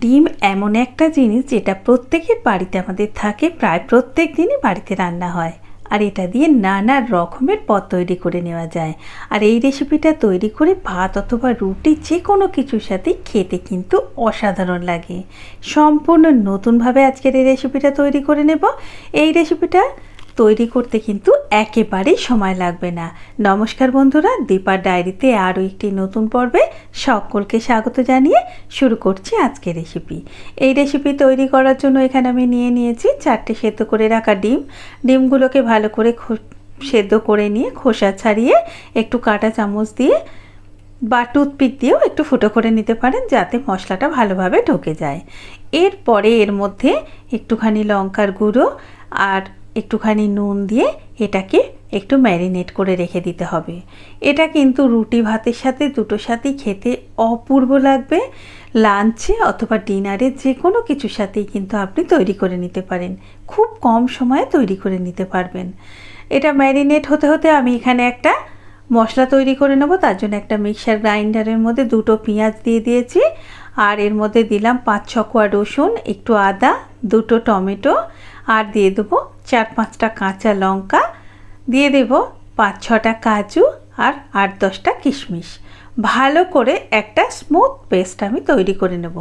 ডিম এমন একটা জিনিস যেটা প্রত্যেকের বাড়িতে আমাদের থাকে, প্রায় প্রত্যেক দিনই বাড়িতে রান্না হয়। আর এটা দিয়ে নানা রকমের পদ তৈরি করে নেওয়া যায়। আর এই রেসিপিটা তৈরি করে ভাত অথবা রুটি যে কোনো কিছুর সাথে খেতে কিন্তু অসাধারণ লাগে। সম্পূর্ণ নতুনভাবে আজকের এই রেসিপিটা তৈরি করে নেব। এই রেসিপিটা তৈরি করতে কিন্তু একেবারেই সময় লাগবে না। নমস্কার বন্ধুরা, দীপার ডায়েরিতে আরও একটি নতুন পর্বে সকলকে স্বাগত জানিয়ে শুরু করছি আজকের রেসিপি। এই রেসিপি তৈরি করার জন্য এখানে আমি নিয়ে নিয়েছি চারটে সেদ্ধ করে রাখা ডিম। ডিমগুলোকে ভালো করে সেদ্ধ করে নিয়ে খোসা ছাড়িয়ে একটু কাটা চামচ দিয়ে বা টুথপিক দিয়েও একটু ফুটো করে নিতে পারেন যাতে মশলাটা ভালোভাবে ঢুকে যায়। এরপরে এর মধ্যে একটুখানি লঙ্কার গুঁড়ো আর একটুখানি নুন দিয়ে এটাকে একটু ম্যারিনেট করে রেখে দিতে হবে। এটা কিন্তু রুটি ভাতের সাথে দুটোর সাথেই খেতে অপূর্ব লাগবে। লাঞ্চে অথবা ডিনারে যে কোনো কিছুর সাথেই কিন্তু আপনি তৈরি করে নিতে পারেন। খুব কম সময়ে তৈরি করে নিতে পারবেন। এটা ম্যারিনেট হতে হতে আমি এখানে একটা মশলা তৈরি করে নেব। তার জন্য একটা মিক্সার গ্রাইন্ডারের মধ্যে দুটো পেঁয়াজ দিয়ে দিয়েছি। আর এর মধ্যে দিলাম পাঁচ ছ কোয়া রসুন, একটু আদা দুটো টমেটো আর দিয়ে দেবো চার পাঁচটা কাঁচা লঙ্কা। দিয়ে দেবো পাঁচ ছটা কাজু আর আট দশটা কিশমিশ। ভালো করে একটা স্মুথ পেস্ট আমি তৈরি করে নেব।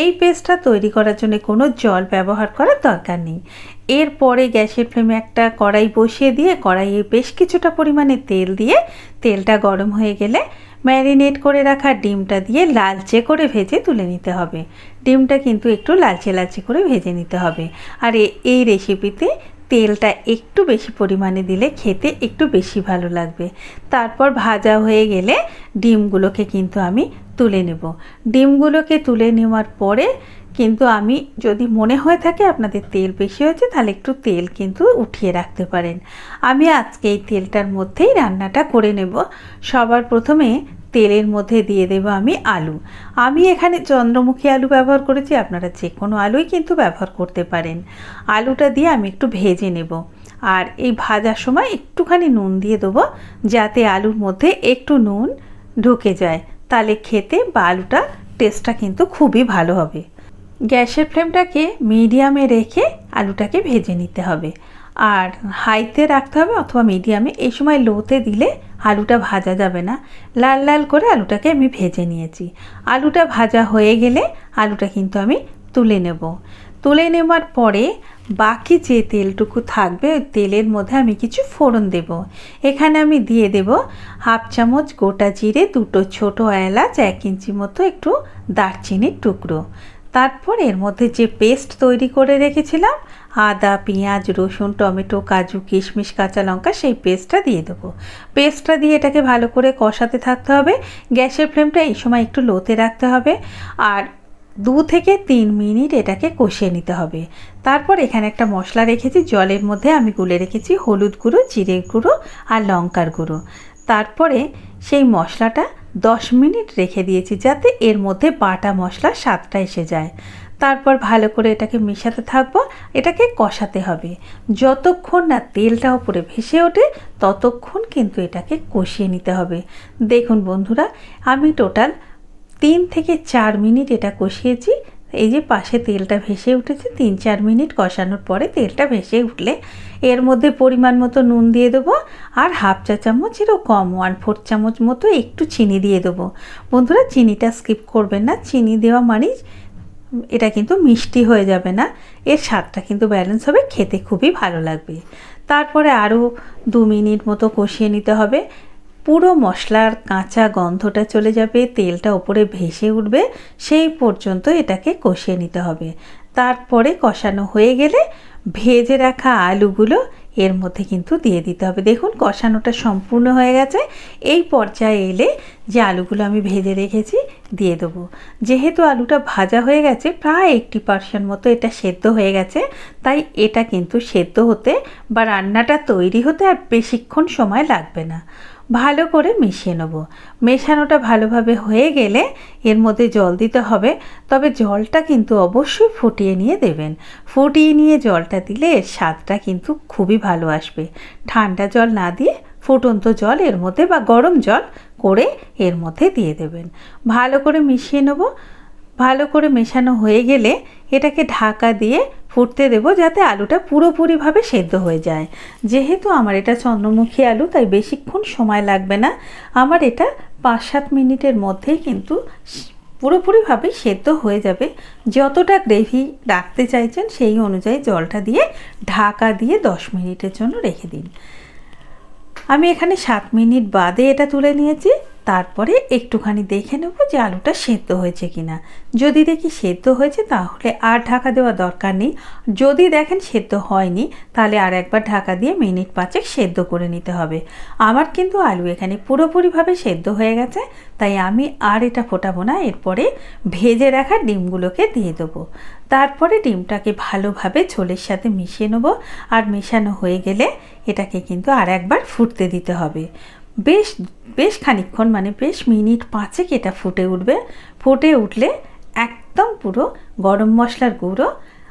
এই পেস্টটা তৈরি করার জন্য কোনো জল ব্যবহার করার দরকার নেই। এরপরে গ্যাসের ফ্লেমে একটা কড়াই বসিয়ে দিয়ে কড়াইয়ে বেশ কিছুটা পরিমাণে তেল দিয়ে তেলটা গরম হয়ে গেলে ম্যারিনেট করে রাখা ডিমটা দিয়ে লালচে করে ভেজে তুলে নিতে হবে। ডিমটা কিন্তু একটু লালচে লালচে করে ভেজে নিতে হবে। আর এই রেসিপিতে তেলটা একটু বেশি পরিমাণে দিলে খেতে একটু বেশি ভালো লাগবে। তারপর ভাজা হয়ে গেলে ডিমগুলোকে কিন্তু আমি তুলে নেব। ডিমগুলোকে তুলে নেওয়ার পরে কিন্তু আমি যদি মনে হয়ে থাকে আপনাদের তেল বেশি হয়েছে, তাহলে একটু তেল কিন্তু উঠিয়ে রাখতে পারেন। আমি আজকে এই তেলটার মধ্যেই রান্নাটা করে নেব। সবার প্রথমে তেলের মধ্যে দিয়ে দেব আমি আলু। আমি এখানে চন্দ্রমুখী আলু ব্যবহার করেছি, আপনারা যে কোনো আলুই কিন্তু ব্যবহার করতে পারেন। আলুটা দিয়ে আমি একটু ভেজে নেব আর এই ভাজার সময় একটুখানি নুন দিয়ে দেবো যাতে আলুর মধ্যে একটু নুন ঢুকে যায়। তাহলে খেতে বা আলুটা টেস্টটা কিন্তু খুবই ভালো হবে। গ্যাসের ফ্লেমটাকে মিডিয়ামে রেখে আলুটাকে ভেজে নিতে হবে। আর হাইতে রাখতে হবে অথবা মিডিয়ামে এই সময় লোতে দিলে আলুটা ভাজা যাবে না। লাল লাল করে আলুটাকে আমি ভেজে নিয়েছি। আলুটা ভাজা হয়ে গেলে আলুটা কিন্তু আমি তুলে নেব। তুলে নেওয়ার পরে বাকি যে তেলটুকু থাকবে, ওই তেলের মধ্যে আমি কিছু ফোড়ন দেব। এখানে আমি দিয়ে দেব হাফ চামচ গোটা জিরে, দুটো ছোটো এলাচ, এক ইঞ্চি মতো একটু দারচিনির টুকরো। তারপর এর মধ্যে যে পেস্ট তৈরি করে রেখেছিলাম, আদা, পেঁয়াজ, রসুন, টমেটো, কাজু, কিশমিশ, কাঁচা লঙ্কা, সেই পেস্টটা দিয়ে দেবো। পেস্টটা দিয়ে এটাকে ভালো করে কষাতে থাকতে হবে। গ্যাসের ফ্লেমটা এই সময় একটু লোতে রাখতে হবে। আর দু থেকে তিন মিনিট এটাকে কষিয়ে নিতে হবে। তারপর এখানে একটা মশলা রেখেছি, জলের মধ্যে আমি গুলে রেখেছি হলুদ গুঁড়ো জিরে গুঁড়ো আর লঙ্কার গুঁড়ো। তারপরে সেই মশলাটা দশ মিনিট রেখে দিয়েছি যাতে এর মধ্যে বাটা মশলার স্বাদটা এসে যায়। তারপর ভালো করে এটাকে মেশাতে থাকব। এটাকে কষাতে হবে। যতক্ষণ না তেলটা উপরে ভেসে ওঠে, ততক্ষণ কিন্তু এটাকে কষিয়ে নিতে হবে। দেখুন বন্ধুরা, আমি টোটাল তিন থেকে চার মিনিট এটা কষিয়েছি। এই যে পাশে তেলটা ভেসে উঠেছে, তিন চার মিনিট কষানোর পরে তেলটা ভেসে উঠলে এর মধ্যে পরিমাণ মতো নুন দিয়ে দেবো আর হাফ চা চামচেরও কম ওয়ান ফোর চামচ মতো একটু চিনি দিয়ে দেবো। বন্ধুরা, চিনিটা স্কিপ করবেন না, চিনি দেওয়া মানেই এটা কিন্তু মিষ্টি হয়ে যাবে না, এর স্বাদটা কিন্তু ব্যালেন্স হবে, খেতে খুবই ভালো লাগবে। তারপরে আরও দু মিনিট মতো কষিয়ে নিতে হবে। পুরো মশলার কাঁচা গন্ধটা চলে যাবে, তেলটা ওপরে ভেসে উঠবে, সেই পর্যন্ত এটাকে কষিয়ে নিতে হবে। তারপরে কষানো হয়ে গেলে ভেজে রাখা আলুগুলো এর মধ্যে কিন্তু দিয়ে দিতে হবে। দেখুন, কষানোটা সম্পূর্ণ হয়ে গেছে। এই পর্যায়ে এলে যে আলুগুলো আমি ভেজে রেখেছি, দিয়ে দেবো। যেহেতু আলুটা ভাজা হয়ে গেছে, প্রায় এইটটি পার্সেন্ট মতো এটা সেদ্ধ হয়ে গেছে, তাই এটা কিন্তু সেদ্ধ হতে বা রান্নাটা তৈরি হতে আর বেশিক্ষণ সময় লাগবে না। ভালো করে মিশিয়ে নেব। মেশানোটা ভালোভাবে হয়ে গেলে এর মধ্যে জল দিতে হবে। তবে জলটা কিন্তু অবশ্যই ফুটিয়ে নিয়ে দেবেন। ফুটিয়ে নিয়ে জলটা দিলে এর স্বাদটা কিন্তু খুবই ভালো আসবে। ঠান্ডা জল না দিয়ে ফুটন্ত জল এর মধ্যে বা গরম জল করে এর মধ্যে দিয়ে দেবেন। ভালো করে মিশিয়ে নেব। ভালো করে মেশানো হয়ে গেলে এটাকে ঢাকা দিয়ে ফুটতে দেবো যাতে আলুটা পুরোপুরিভাবে সেদ্ধ হয়ে যায়। যেহেতু আমার এটা চন্দ্রমুখী আলু, তাই বেশিক্ষণ সময় লাগবে না। আমার এটা পাঁচ সাত মিনিটের মধ্যেই কিন্তু পুরোপুরিভাবে সেদ্ধ হয়ে যাবে। যতটা গ্রেভি রাখতে চাইছেন সেই অনুযায়ী জলটা দিয়ে ঢাকা দিয়ে দশ মিনিটের জন্য রেখে দিন। আমি এখানে সাত মিনিট বাদে এটা তুলে নিয়েছি। তারপরে একটুখানি দেখে নেব যে আলুটা সেদ্ধ হয়েছে কিনা। যদি দেখি সেদ্ধ হয়েছে, তাহলে আর ঢাকা দেওয়া দরকার নেই। যদি দেখেন সেদ্ধ হয়নি, তাহলে আর একবার ঢাকা দিয়ে মিনিট পাঁচেক সেদ্ধ করে নিতে হবে। আমার কিন্তু আলু এখানে পুরোপুরিভাবে সেদ্ধ হয়ে গেছে, তাই আমি আর এটা ফোটাবো না। এরপরে ভেজে রাখা ডিমগুলোকে দিয়ে দেবো। তারপরে ডিমটাকে ভালোভাবে ঝোলের সাথে মিশিয়ে নেব। আর মেশানো হয়ে গেলে এটাকে কিন্তু আর একবার ফুটতে দিতে হবে। বেশ বেশ খানিক্ষণ মানে বেশ মিনিট পাঁচেক এটা ফুটে উঠবে। ফুটে উঠলে একদম পুরো গরম মশলার গুঁড়ো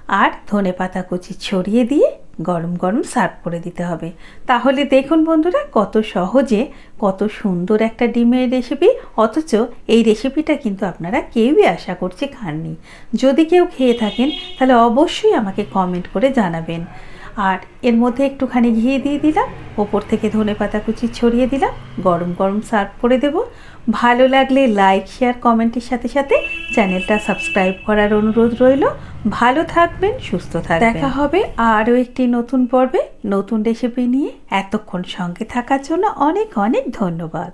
আর ধনে পাতা কুচি ছড়িয়ে দিয়ে গরম গরম সার্ভ করে দিতে হবে। তাহলে দেখুন বন্ধুরা, কত সহজে, কত সুন্দর একটা ডিমের রেসিপি, অথচ এই রেসিপিটা কিন্তু আপনারা কেউই আশা করছি খাননি। যদি কেউ খেয়ে থাকেন, তাহলে অবশ্যই আমাকে কমেন্ট করে জানাবেন। আর এর মধ্যে একটুখানি ঘি দিয়ে দিলাম, ওপর থেকে ধনে পাতা কুচি ছড়িয়ে দিলাম, গরম গরম সার্ভ করে দেব। ভালো লাগলে লাইক শেয়ার কমেন্টের সাথে সাথে চ্যানেলটা সাবস্ক্রাইব করার অনুরোধ রইল। ভালো থাকবেন, সুস্থ থাকবেন। দেখা হবে আরও একটি নতুন পর্বে, নতুন রেসিপি নিয়ে। এতক্ষণ সঙ্গে থাকার জন্য অনেক অনেক ধন্যবাদ।